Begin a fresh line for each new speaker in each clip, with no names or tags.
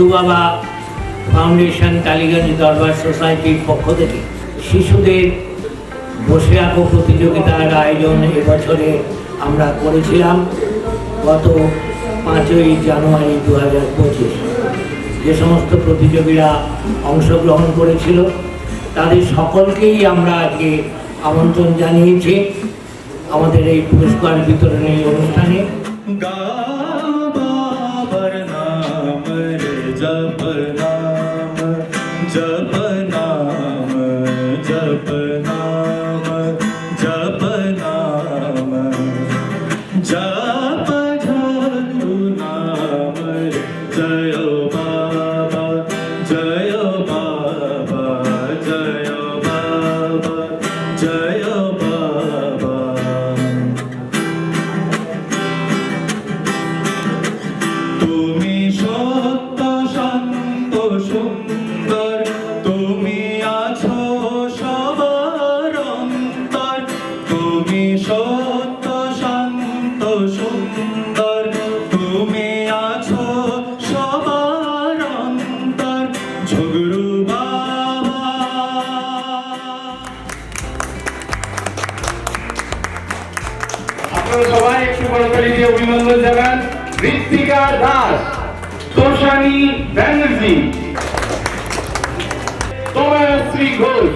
গুরু বাবা ফাউন্ডেশন কালীগঞ্জ দরবার সোসাইটির পক্ষ থেকে শিশুদের বসে আঁকো প্রতিযোগিতার আয়োজন এবছরে আমরা করেছিলাম গত পাঁচই জানুয়ারি দু হাজার পঁচিশ। যে সমস্ত প্রতিযোগীরা অংশগ্রহণ করেছিল, তাদের সকলকেই আমরা আজকে আমন্ত্রণ জানিয়েছি আমাদের এই পুরস্কার বিতরণের অনুষ্ঠানে।
গা বাবার নাম जप नाम जप नाम जप नाम जप नाम जप झलु नाम रे जय
সবাই একটু করতালি দিয়ে অভিনন্দন জানান ঋত্বিকা দাস তোষানী ব্যানার্জি। তময়শ্রী ঘোষ।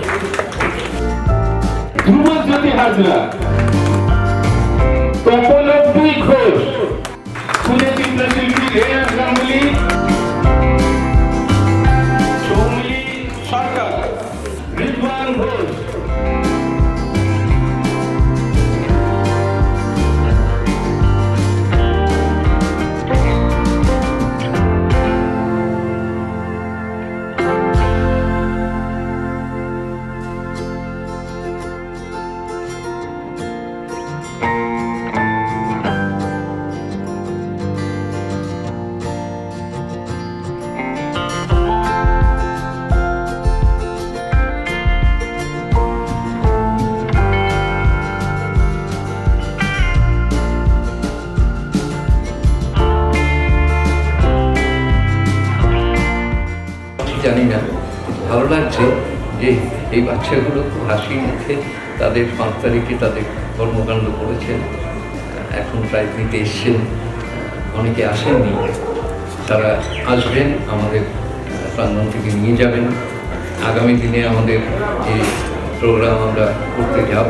ধ্রুবজ্যোতি হাজরা। তপলব্ধি ঘোষ। সুনে চিত্রশিল্পী রেয়াজ গাঙ্গুলি। সরকার। রিজওয়ান ঘোষ।
জানি না। ভালো লাগছে যে এই বাচ্চাগুলো খুব হাসি মুখে তাদের পাঁচ তারিখে তাদের কর্মকাণ্ড করেছেন। এখন প্রায় দিতে এসছেন। অনেকে আসেননি। তারা আসবেন, আমাদের প্রাঙ্গণ থেকে নিয়ে যাবেন। আগামী দিনে আমাদের যে প্রোগ্রাম আমরা করতে যাব,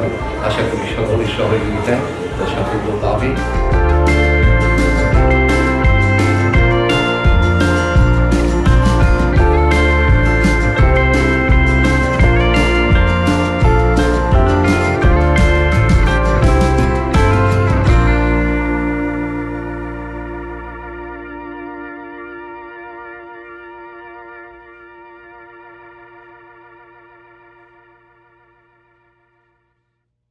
আশা করি সকলের সহযোগিতায় সাফল্য পাবে।